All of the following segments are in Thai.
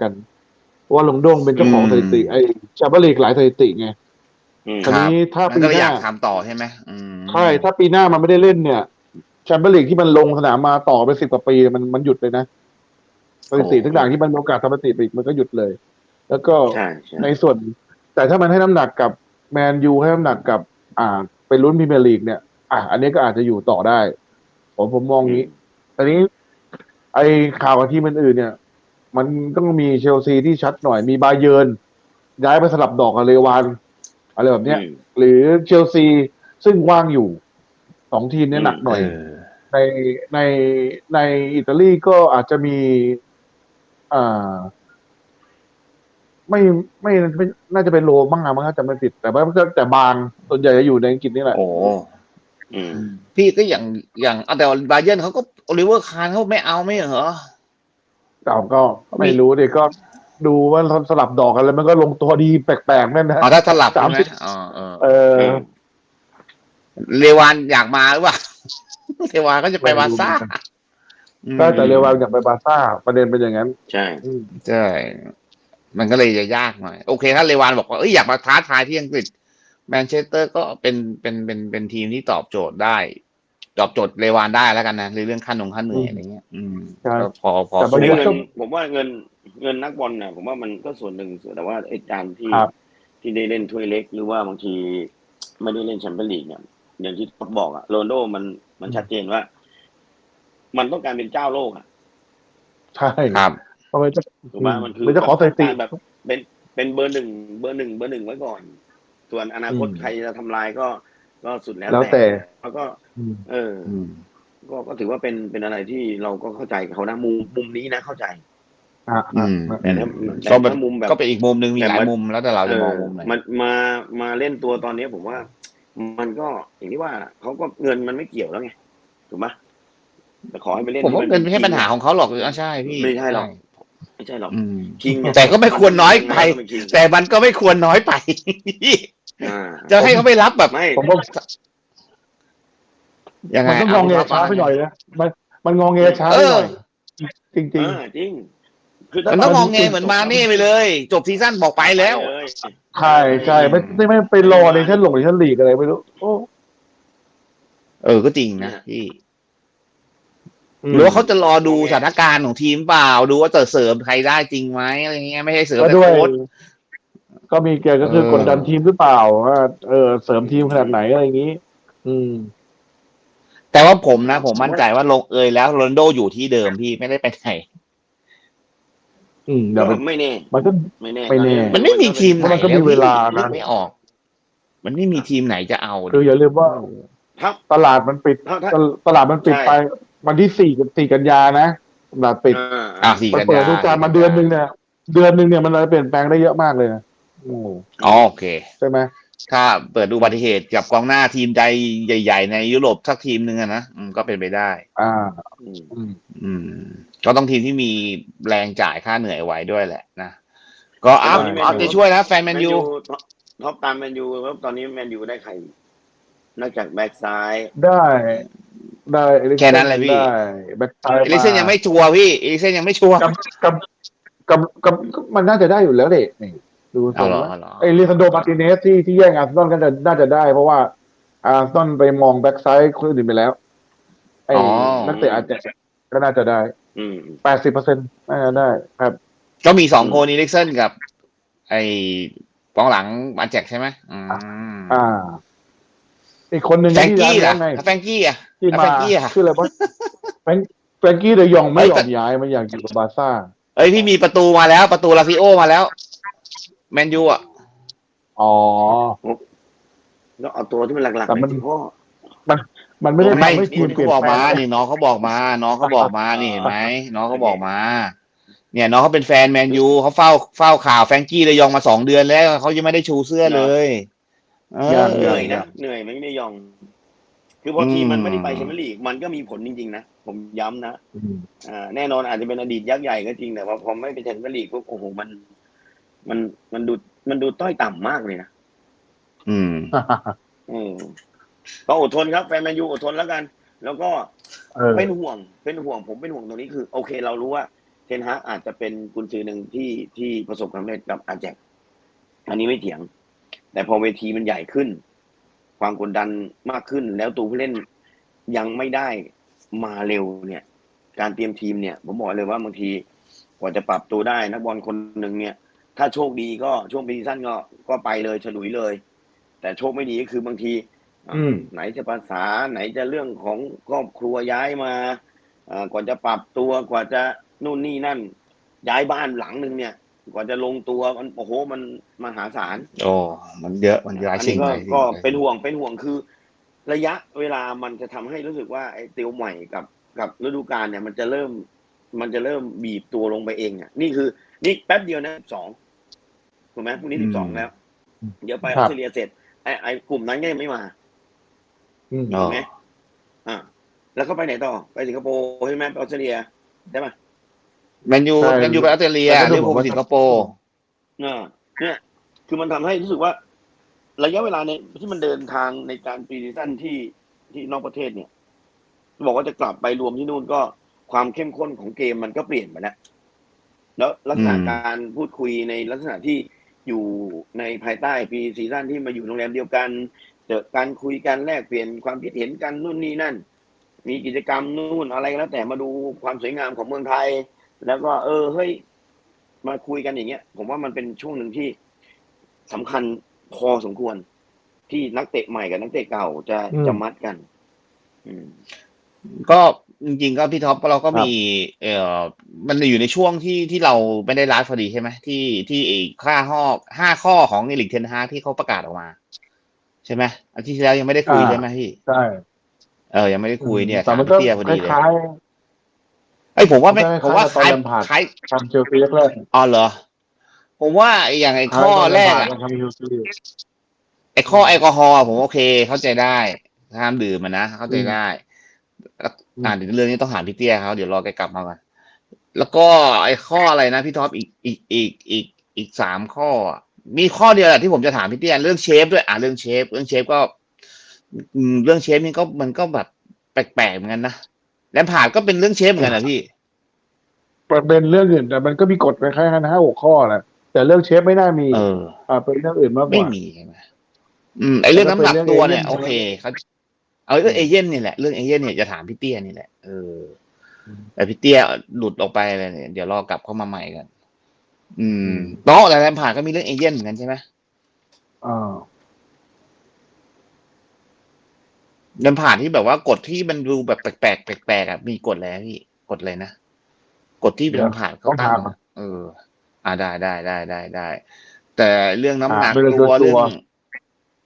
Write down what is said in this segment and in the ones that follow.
กันเพราะว่าหลงโดงเป็นเจ้าของอืมสถิติไอ้แชมเปี้ยนลีกหลายสถิติไงอืมคราวนี้ถ้ามันปีก็เลยหอยาน้ากทำต่อใช่ไหมอืมใช่ถ้าปีหน้ามันไม่ได้เล่นเนี่ยแชมเปี้ยนลีกที่มันลงสนามมาต่อไปสิบกว่าปีมันมันหยุดเลยนะสถิติทุกอย่างที่มันมีโอกาสทำสถิติอีกมันก็หยุดเลย แล้วก็ใช่ใช่ในส่วน แต่ถ้ามันให้น้ำหนักกับแมนยูให้น้ำหนักกับ อ่าไปลุ้นพรีเมียร์ลีกเนี่ยอะอันนี้ก็อาจจะอยู่ต่อได้ ผมผมมองงี้อันนี้ ไอข่าวกับทีมอื่นๆเนี่ย มันต้องมีเชลซีที่ชัดหน่อยมีบาเยิร์นย้ายไปสลับดอกกับเลวานอะไรแบบเนี้ยอืมหรือเชลซีซึ่งว่างอยู่สองทีมเนี่ยหนักหน่อยเออในในในอิตาลีก็อาจจะมีอ่าไม่ไม่ไม่น่าจะเป็นโรมั่งอะมั้งถ้าจะไม่ผิด แต่ว่าก็แต่บางส่วนใหญ่จะอยู่ในอังกฤษนี่แหละโอ้อืมพี่ก็อย่างอย่างเอาแต่บาเยิร์นเขาก็โอลิเวอร์คานเขาไม่เอาไม่เหรอ เราก็ไม่รู้เด็กก็ดูว่าสลับดอกกันแล้วมันก็ลงตัวดีแปลกๆนั่นนะอ๋อถ้าสลับใช่สามไหมสิบอ๋อเออเออเลวานอยากมาหรือเปล่าเลวานก็จะไปบาร์ซ่าก็แต่เรวานอยากไปบาร์ซ่า ประเด็นเป็นอย่างนั้น ใช่อืมใช่มันก็เลยจะยากหน่อย โอเค ถ้าเลวานบอกว่าเอ้ยอยากมาท้าทายที่อังกฤษ แมนเชสเตอร์ก็เป็นเป็นเป็นเป็นทีมที่ตอบโจทย์ได้ ตอบโจทย์เลวานได้แล้วกันนะในเรื่องค่าหนงค่าเหนื่อยอะไรเงี้ย อืมใช่ ก็พอพอแต่ผมบางทีว่าก็เงินผมว่าเงินเงินนักบอลน่ะ ผมว่ามันก็ส่วนหนึ่งแต่ว่าไอ้การที่ครับ ที่ได้เล่นถ้วยเล็ก หรือว่าบางทีไม่ได้เล่นแชมเปี้ยนลีกเนี่ยอย่างที่ท็อปบอกอะโรนลโดมันมันชัดเจนว่า มันต้องการเป็นเจ้าโลกอะใช่ครับเพราะมันจะถูกไหมมันคือมันจะขอสถิติ การแบบ เป็นเป็นเบอร์หนึ่งเบอร์หนึ่งเบอร์หนึ่งไว้ก่อน ส่วนอนาคตอืม ใครจะทำลายก็ ก็สุดแล้วแล้วแต่ แล้วก็อืมเอออืมก็ก็ถือว่าเป็นเป็นอะไรที่เราก็เข้าใจเขานะมุมมุมนี้นะเข้าใจอะอือะมแต่ถ้าแต่ก็เป็นถ้ามุมแบบก็เป็นอีกมุมหนึ่งมีแต่หลายมันมุมแล้วแต่เราจะมองเออมุมไหนมันมามาเล่นตัวตอนนี้ผมว่า มันก็อย่างที่ว่าเขาก็เงินมันไม่เกี่ยวแล้วไงถูกไหมแต่ขอให้ไปเล่นผมว่าที่เงินไม่ใช่ปัญหาของเขาหรอกอะใช่พี่ไม่ใช่หรอกไม่ใช่หรอกอืมคิงแต่ก็ไม่ควรน้อยไป แต่มันก็ไม่ควรน้อยไปอ่า จะให้เขาไปรับแบบไม่ผมว่ายังไงมันต้องงองเงช้าไปหน่อยนะมันมันงองเงช้าเอไปหอน่อยจริงเออจริงคือถ้ามันต้องงองเงเหมือนมาเน่ไปเลย จบซีซั่นบอกไปแล้วเยๆใช่ใช่ไม่ไม่ไม่ไปรอในชั้นหลงในชั้นหลีกอะไรไม่รู้โอ้เออก็จริงนะพี่อืมหรือว่าเขาจะรอดูสถานการณ์ของทีมเปล่า ดูว่าจะเสริมใครได้จริงไหมอะไรเงี้ยไม่ใช่เสริมก็แต่ด้วยโค้ช ก็มีเกี่ยวก็คือเออกดดันทีมหรือเปล่าว่าเออเสริมทีมขนาดไหนอะไรอย่างนี้ อืม แต่ว่าผมนะ ผมมั่นใจว่าลงเอยแล้วโรนลโดอยู่ที่เดิมพี่ไม่ได้ไปไหนอืมเดี๋ยวมันไม่แน่ มันก็ไม่แน่ไม่แน่มันไม่มีทีมไหนมันก็มีเวลานะนึกไม่ออก มันไม่มีทีมไหนจะเอาคืออย่าลืมว่าถ้าตลาดมันปิดถ้าถ้าตลาดมันปิดใช่ไปวันที่สี่กับสี่กันยานะตลาดปิดอ่าอะสี่มันกันเปิดยาฤดูกาลมาเดือนหนึ่งเนี่ยเดือนหนึ่งเนี่ยมันเลยเปลี่ยนแปลงได้เยอะมากเลยนะโอ้อ๋อโอเค ใช่ไหมถ้าเปิดดูอุบัติเหตุกับกองหน้าทีมใดใหญ่ ๆ ในยุโรปสักทีมหนึ่งอะนะอืมก็เป็นไปได้ อ่าอืมอืมอืมก็ต้องทีมที่มีแรงจ่ายค่าเหนื่อยไว้ด้วยแหละนะ ก็เอาใช่เอาใจช่วยนะแฟนแมนยูท็อปตามแมนยูแล้วตอนนี้แมนยูได้ใคร นอกจากแบ็กซ้าย ได้ได้เอลิกเซ่แค่นั้นแหละพี่ได้แบ็คไซด์เอลิเซนยังไม่ชัวร์พี่เอลิเซนยังไม่ชัวร์กับกับกับกับมันน่าจะได้อยู่แล้วเด็กนี่ ดูทรเอางเหรอแล้วเอาเหรอ ไอ้ลิซันโดมาร์ติเนสที่ที่แย่งอาร์เซนอลกันจะน่าจะได้ เพราะว่าอาร์เซนอลไปมองแบ็กไซด์คนอื่นไปแล้ว ไอ้อ๋อ นักเตะอาจจะก็น่าจะได้อืม แปดสิบเปอร์เซ็นต์น่าจะได้ครับก็มีสองคนอีลิกเซนกับ ไอ้กองหลังมาแจกใช่ไหมอืมอ่า อีกคนหนึ่งแฟรงที่กี้ย้าล่ะยไงถ้าแฟรงกี้อะ ที่แล้วมาแฟรงกี้อะ ชื่ออะไรวะแฟรงแฟรงกี้เดยองไม่เอ้ยยอแต่มย้ายมันอยากอยู่กับบาร์ซ่า เอ้ยพี่มีประตูมาแล้ว ประตูลาซิโอมาแล้ว แมนยูอะ อ๋อแล้วเอาตัวที่มันหลักๆแต่มันไปสิพ่อมันไม่ได้ไม่ทำให้ทีมเปลี่ยนเขาบอกแปลมาง นี่น้องเขาบอกมา น้องเขาบอกมานี่เห็นไหมน้องเขาบอกมา เนี่ย น้องเขาเป็นแฟนแมนยูเขาเฝ้าเฝ้าข่าวแฟรงกี้เลยยองมาสองเดือนแล้วเขายังไม่ได้ชูเสื้อเลยเออ ยัง เหนื่อยยันะงเหนื่อยไม่ได้ยอง คือพออืมทีมมันไม่ได้ไปแชมเปี้ยนลีกมันก็มีผลจริงๆนะ ผมย้ำนะ อืม อ่าแน่นอนอาจจะเป็นอดีตยักษ์ใหญ่ก็จริงแต่ว่าพอไม่ไปแชมเปี้ยนลีกปุ๊บโอ้โหมัน มันมันดูมันดูต้อยต่ำมากเลยนะอืมอืมก็อดทนครับแฟนแมนยูอดทนแล้วกัน แล้วก็เออเป็นห่วงเป็นห่วงผมเป็นห่วงตรงนี้คือ โอเค เรารู้ว่าเทนฮากอาจจะเป็นกุนซือหนึ่งที่ที่ประสบความสำเร็จกับอาแจกอันนี้ไม่เถียง แต่พอเวทีมันใหญ่ขึ้น ความกดดันมากขึ้น แล้วตัวผู้เล่นยังไม่ได้มาเร็วเนี่ย การเตรียมทีมเนี่ย ผมบอกเลยว่าบางทีกว่าจะปรับตัวได้นักบอลคนหนึ่งเนี่ย ถ้าโชคดีก็ช่วงปีซีซั่นก็ก็ไปเลยฉลุยเลย แต่โชคไม่ดีก็คือบางทีอะอืมไหนจะภาษาไหนจะเรื่องของครอบครัวย้ายมาอ่ากว่าจะปรับตัวกว่าจะนู่นนี่นั่น ย้ายบ้านหลังหนึ่งเนี่ย กว่าจะลงตัวมันโอ้โหมันมหาศาลโอ้มันเยอะมันหลายอันสิ่นี้งก็หลายสิ่งก็เป็นห่วงเป็นห่วงคือ ระยะเวลามันจะทำให้รู้สึกว่าไอ้ติวใหม่กับกับฤดูกาลเนี่ย มันจะเริ่ม มันจะเริ่มบีบตัวลงไปเองอะนี่คือนี่แป๊บเดียวนะสอง ถูกไหมพรุ่งนี้อืสิมบสองแล้ว เดี๋ยวไปอครัอบสเตรเลียเสร็จไอ้ไอ้กลุ่มนั้นก็ยังไม่มาอืมอ๋อถูกไหมอ่า แล้วเขาไปไหนต่อ ไปสิงคโปร์ใช่ไหมไปออสเตรเลียได้ไหมแมนยูใช่แมนยูไปออสเตรเลียแต่ก็ดูลิเวอร์พูลเหมืไปอนว่าสิงคโปร์อ่าเนี่ยคือมันทำให้รู้สึกว่า ระยะเวลาในที่มันเดินทางในการปีซีซั่นที่ที่นอกประเทศเนี่ยบอกว่าจะกลับไปรวมที่นู่นก็ความเข้มข้นของเกมมันก็เปลี่ยนไปแล้ว แล้วลักษณะอืมการพูดคุยในลักษณะที่ อยู่ในภายใต้ปีซีซั่นที่มาอยู่โรงแรมเดียวกันเจอการคุยกันแลกเปลี่ยนความคิดเห็นกันนู่นนี่นั่น มีกิจกรรมนู่นอะไรก็แล้วแต่มาดูความสวยงามของเมืองไทย แล้วก็ เออเฮ้ยมาคุยกันอย่างเงี้ย ผมว่ามันเป็นช่วงหนึ่งที่สำคัญพอสมควร ที่นักเตะใหม่กับนักเตะเก่าจะอืมจะมัดกัน อืม ก็จริงๆก็พี่ท็อปเราก็ครับมี เอ่อมันอยู่ในช่วงที่ที่เราไม่ได้ไลฟ์พอดีใช่ไหมที่ที่ไอ้ค่าห้อห้าข้อของเอลิกเทนฮาที่เขาประกาศออกมา ใช่ไหมอาทิตย์ที่แล้วยังไม่ได้คุยอ่าใช่ไหมพี่ใช่เออยังไม่ได้คุยเนี่ยแต่ถามมันก็พี่เตี้ยพอคดีเลยล้ายไอ้ยผมว่าไม่มันก็ผมว่าคคล้าล้ายยๆตอน Lampard คล้ายๆทำเชลซีแรกอ๋อเหรอ ผมว่าไอ้อย่างไอ้ๆข้อแรกอะทำเชลซีไอ้ข้อแอลกอฮอล์อะผมโอเคเข้าใจได้ห้ามดื่มมันนะเข้าใจได้แล้ว อืมอ่าเดี๋ยวเรื่องนี้ต้องถามพี่เตี้ยเขาเดี๋ยวรอแกกลับมาก่อนแล้วก็ไอ้ข้ออะไรนะพี่ท็อปอีกอีกอีกอีกอีกสามข้ออะมีข้อเดียวแหละที่ผมจะถามพี่เตี้ยเรื่องเชฟด้วยอ่าเรื่องเชฟ เรื่องเชฟก็อืมเรื่องเชฟนี่ก็มันก็แบบแปลกๆเหมือนกันนะแลมพาร์ดก็เป็นเรื่องเชฟเหมือนกันนะพี่ประเด็นเรื่องอื่นแต่มันก็มีกฎคล้ายๆกันห้าหกข้อแหละแต่เรื่องเชฟไม่น่ามี เอออ่าเป็นเรื่องอื่นมากกไม่ว่ามีใช่ไหมอืมไอเรื่องน้ำหนักตัวเนี่ยแต่โอถ้าเป็นเรื่องเคเขา เอาเรื่องเอเย่นนี่แหละเรื่องเอเย่นเนี่ยจะถามพี่เตี้ยนี่แหละเออแต่พี่เตี้ยหลุดออกไปเลยเนี่ยเดี๋ยวรอกลับเข้ามาใหม่กันอืมเนาะแต่แลมพาร์ดก็มีเรื่องเอเย่นเหมือนกันใช่ไหมอ่าแลมพาร์ดที่แบบว่ากฎที่มันดูแบบแปลกๆแปลกๆอะมีกฎแล้วพี่กฎอะไรนะกฎที่เดี๋แลยวมพาร์ดเขาตั้งต้องถามอะเออ อ่าได้ได้ได้ได้ได้แต่เรื่องน้ำหนักอ่าไม่ได้ตัวตัวเรื่อง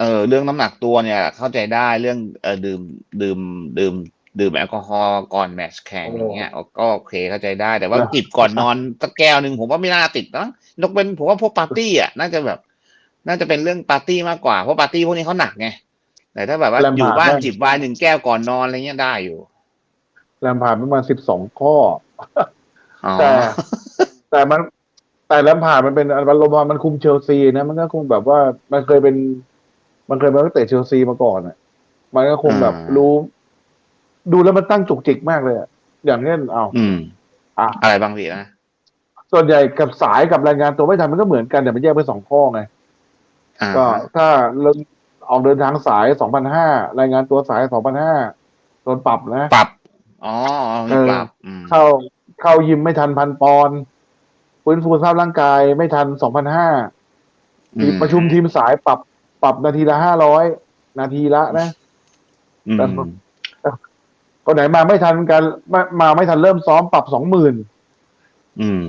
เออเรื่องน้ำหนักตัวเนี่ย เข้าใจได้เรื่องเออดื่มดื่มดื่มดื่มแอลกอฮอล์ก่อนแมตช์แข่งโอ้อย่างเงี้ยก็โอเคเข้าใจได้ แต่ว่าแล้วจิบก่อนนอนสักแก้วหนึ่งผมว่าไม่น่าติดนะยกเป็นผมว่าพวกปาร์ตี้อะน่าจะแบบ น่าจะเป็นเรื่องปาร์ตี้มากกว่าเพราะปาร์ตี้พวกนี้เขาหนักไงแต่ถ้าแบบว่าแลมพาร์ดอยู่บ้านได้จิบไวน์หนึ่งแก้วก่อนนอนอะไรเงี้ยได้อยู่แลมพาร์ดประมาณสิบสองข้ออ๋อแต่แต่มันแต่แลมพาร์ดมันเป็นอารมณ์ว่ามันคุมเชลซีนะมันก็คงแบบว่ามันเคยเป็น มันเคยเป็นนักเตะเชลซีมาก่อนอะ มันก็คงแบบรู้ ดูแล้วมันตั้งจุกจิกมากเลยอะอย่างเช่นเอาอืมอะอะไรบางทีนะส่วนใหญ่กับสายกับรายงานตัวไม่ทันมันก็เหมือนกันแต่มันแยกเป็นสองข้อไงอ่าก็ถ้าเริ่มออกเดินทางสายสองพันห้ารายงานตัวสายสองพันห้าโดนปรับนะปรับอ๋อมีปรับอืมเข้าเข้ายิมไม่ทันพันปอนด์ฟื้นฟูสภาพร่างกายไม่ทันสองพันห้าอืมประชุมทีมสายปรับ ปรับนาทีละห้าร้อยนาทีละนะอืมแต่คนไหนมาไม่ทันกันมามาไม่ทันเริ่มซ้อมปรับสองหมื่นอืม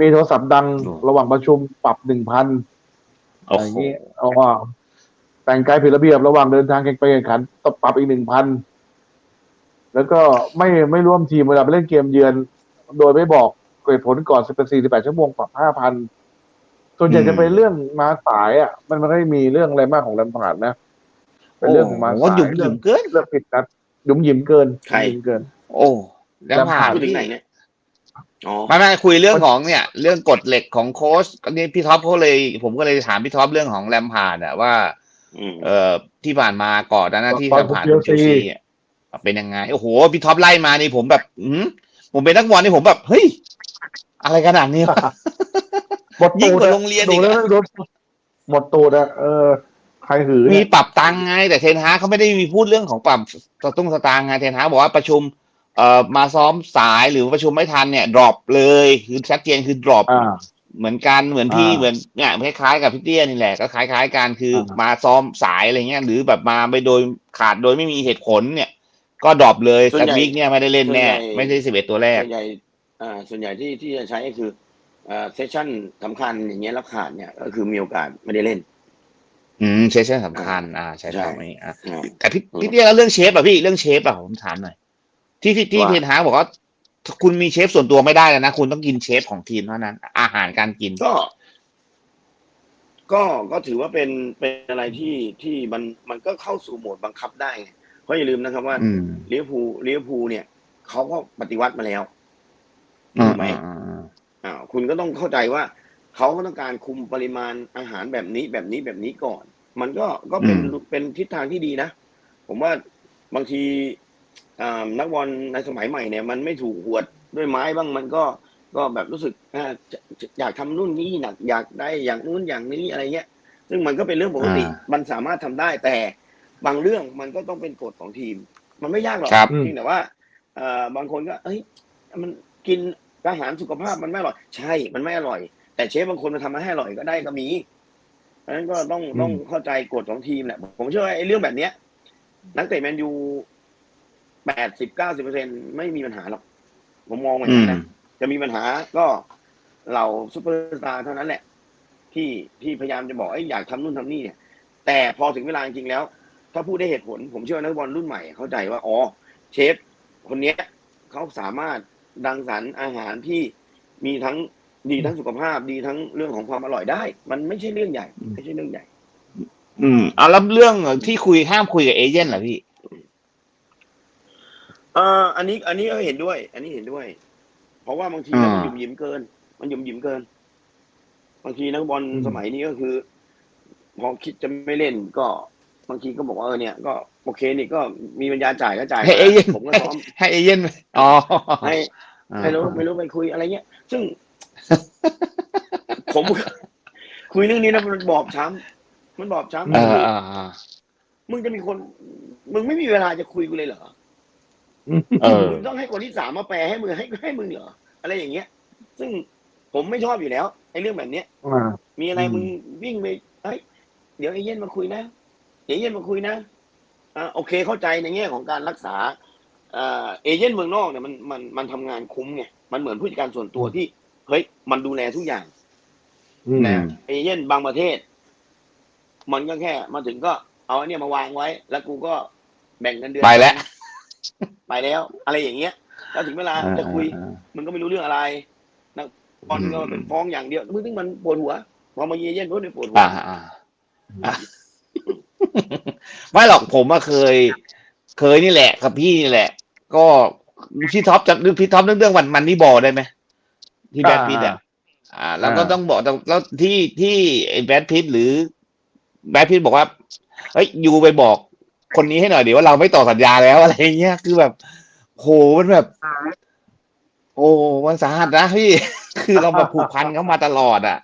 มีโทรศัพท์ดังโอ้ระหว่างประชุมปรับหนึ่งพันโอ้อย่างโหนี้เอาว่าแต่งกายผิดระเบียบระหว่างเดินทางแข่งไปแข่งขันต้องปรับอีกหนึ่งพันแล้วก็ไม่ไม่ร่วมทีมเวลาไปเล่นเกมเยือน โดยไม่บอกเหตุผลก่อนสิบสี่สิบแปดชั่วโมงปรับห้าพัน ส่วนใหญ่จะเป็นเรื่องมาสายอะ มันไม่ได้มีเรื่องอะไรมากของแลมพาร์ดนะ เป็นเรื่องของมาโอ้สายหยุ่มหเรื่ยุ่องมเกินเรื่องผิดนัดหยุ่มหยิมเกินใครหยุ่มเกิน โอ้แล้วผ่านพูดถึงไหนเนี่ยอ๋อไม่ไม่คุยเรื่องของเนี่ย เรื่องกฎเหล็กของโค้ชก็นี่พี่ท็อปเขาเลย ผมก็เลยถามพี่ท็อปเรื่องของแรมพาร์ดอะว่าอืมเอ่อที่ผ่านมาก่อนหน้าที่ตอนแรมพาร์ดผมเชล Chelsea ซีอะเป็นยังไงโอ้โหพี่ท็อปไล่มานี่ผมแบบ อืมผมเป็นนักบอลนี่ผมแบบเฮ้ยอะไรขนาดนี้วะ หมดยิ่งตูดกว่าอะโรงเรียนดูอีกแล้วอะโดนหมดตูดอะเออ ใครหือมีเนี่ยปรับตังค์ไง แต่เทนฮากเขาไม่ได้มีพูดเรื่องของปรับสตุ้งสตางค์ไงเทนฮากบอกว่าประชุมเอ่อมาซ้อมสายหรือประชุมไม่ทันเนี่ยดรอปเลยคือชัดเจนคือดรอป อ่า เหมือนกันเหมือนพี่อ่าเหมือนเนี่ยคล้ายๆกับพี่เตี้ยนี่แหละก็คล้ายๆกันคืออา มาซ้อมสายอะไรเงี้ย หรือแบบมาไปโดยขาดโดยไม่มีเหตุผลเนี่ย ก็ดรอปเลยส่วนแต่ใหญ่วิกเนี่ยไม่ได้เล่นแน่ ส่วนใหญ่ ไม่ใช่สิบเอ็ดตัวแรก ส่วนใหญ่อ่าส่วนใหญ่ที่ที่จะใช้ก็คืออ่า เซสชั่นสำคัญอย่างเงี้ยแล้วขาดเนี่ยก็คือมีโอกาสไม่ได้เล่น อืมเซสชั่นสำคัญอ่าใช่ใช่คำนี้อะอ่าแต่พี่พี่เตี้ยแล้วเรื่องเชฟอะพี่เรื่องเชฟอะผมถามหน่อยที่ที่ที่ว่า เทนฮากบอกว่าคุณมีเชฟส่วนตัวไม่ได้แล้วนะคุณต้องกินเชฟของทีมเท่านั้น อาหารการกิน ก็ ก็ก็ถือว่าเป็นเป็นอะไรที่ที่มันมันก็เข้าสู่โหมดบังคับได้ไงเพราะอย่าลืมนะครับว่าอืมลิเวอร์พูลลิเวอร์พูลเนี่ยเขาก็ปฏิวัติมาแล้วอืถูมกไหมอืม อืมอ่าคุณก็ต้องเข้าใจว่าเขาก็ต้องการคุมปริมาณอาหารแบบนี้แบบนี้แบบนี้ก่อน มันก็ก็เป็นเป็นทิศทางที่ดีนะ ผมว่าบางทีอ่านักบอลในสมัยใหม่เนี่ย มันไม่ถูกหวดด้วยไม้บ้างมันก็ก็แบบรู้สึกอ่าจะจะอยากทำนู่นนี่หนักอยากได้อย่างนู้นอย่างนี้อะไรเงี้ย ซึ่งมันก็เป็นเรื่องปกติมันสามารถทำได้แต่บางเรื่องมันก็ต้องเป็นกฎของทีม มันไม่ยากหรอกครับเพียงแต่ว่าเอ่อบางคนก็ เอ้ยมันกิน อาหารสุขภาพมันไม่อร่อย ใช่มันไม่อร่อย แต่เชฟบางคนมาทำมาให้อร่อยก็ได้ก็มีเพราะฉะนั้นก็ต้องอืมต้องเข้าใจกฎของทีมแหละผมเชื่อว่าไอ้เรื่องแบบเนี้ย นักเตะแมนยูแปดสิบเก้าสิบเปอร์เซ็นไม่มีปัญหาหรอก ผมมองแบบอืนี้มนะจะมีปัญหาก็เหล่าซูเปอร์สตาร์เท่านั้นแหละ ที่ที่พยายามจะบอกไอ้ยอยากทำนู่นทำนี่เนี่ย แต่พอถึงเวลาจริงๆแล้ว ถ้าพูดได้เหตุผล ผมเชื่อว่านักบอลรุ่นใหม่เข้าใจว่าอ๋อเชฟคนเนี้ยเขาสามารถ ดังสรรค์อาหารที่มีทั้งดีทั้งสุขภาพดีทั้งเรื่องของความอร่อยได้ มันไม่ใช่เรื่องใหญ่ ไม่ใช่เรื่องใหญ่ อืมเอาแล้วเรื่องที่คุยห้ามคุยกับเอเจนต์เหรอพี่เอออันนี้ อันนี้ก็เห็นด้วย อันนี้เห็นด้วย เพราะว่าบางทีอ่ามัมันหยุ่มหยิมเกิน มันหยุ่มหยิมเกิน บางทีนักบอลอืมสมัยนี้ก็คือ พอคิดจะไม่เล่นก็บางทีก็บอกว่าเออเนี่ยก็โอเคนี่ก็มีปัญญาจ่ายก็จ่าย ให้เอเจนต์ผมก็ซ้อมให้เอเจนต์อ๋อให้อ่า ไม่รู้ไม่รู้ไปคุยอะไรเงี้ย ซึ่ง ผม คุยเรื่องนี้นะมันบอบช้ำมันบอบช้ำเออคือเออเออมึงจะมีคน มึงไม่มีเวลาจะคุยกูเลยเหรอเออมึงต้องให้คนที่สามมาแปลให้มึงให้ให้มึงเหรออะไรอย่างเงี้ย ซึ่งผมไม่ชอบอยู่แล้วไอ้เรื่องแบบเนี้ยอ่ามีอะไรอืมมึงวิ่งไปเฮ้ยเดี๋ยวเอเย่นมาคุยนะเอเย่นมาคุยนะอ่าโอเคเข้าใจในแง่ของการรักษาอ่า เอเย่นเมืองนอกเนี่ยมันมันมันทำงานคุ้มไงมันเหมือนผู้จัดการส่วนตัวที่เฮ้ยมันดูแลทุกอย่างอืมแต่เอเย่นบางประเทศ มันก็แค่มาถึงก็เอาอันเนี้ยมาวางไว้ แล้วกูก็แบ่งเงินเดือนไปแล้วไปแล้ว อะไรอย่างเงี้ยแล้วถึงเวลาจะคุย มันก็ไม่รู้เรื่องอะไรนักบอลก็เป็นฟ้องอย่างเดียวมึงถึงมันปวดหัวพอมาเยเย่นปุ๊บเนี่ยปวดหัวอ่าอ่าอ่าไม่หรอกผมอะเคย เคยนี่แหละ กับพี่นี่แหละ ก็พี่ท็อปจำพี่ท็อปเรื่องเรื่องวันมันนี่บอลได้ไหมที่แบทพิทอะอ่าแล้วก็ต้องบอกแล้วที่ที่ไอ้แบทพิทหรือแบทพิทบอกว่าเฮ้ยยูไปบอกคนนี้ให้หน่อยเดี๋ยวว่าเราไม่ต่อสัญญาแล้วอะไรเงี้ยคือแบบโหมันแบบ โอ้มันสาหัสนะพี่ คือเราแบบผูกพันเขามาตลอดอะ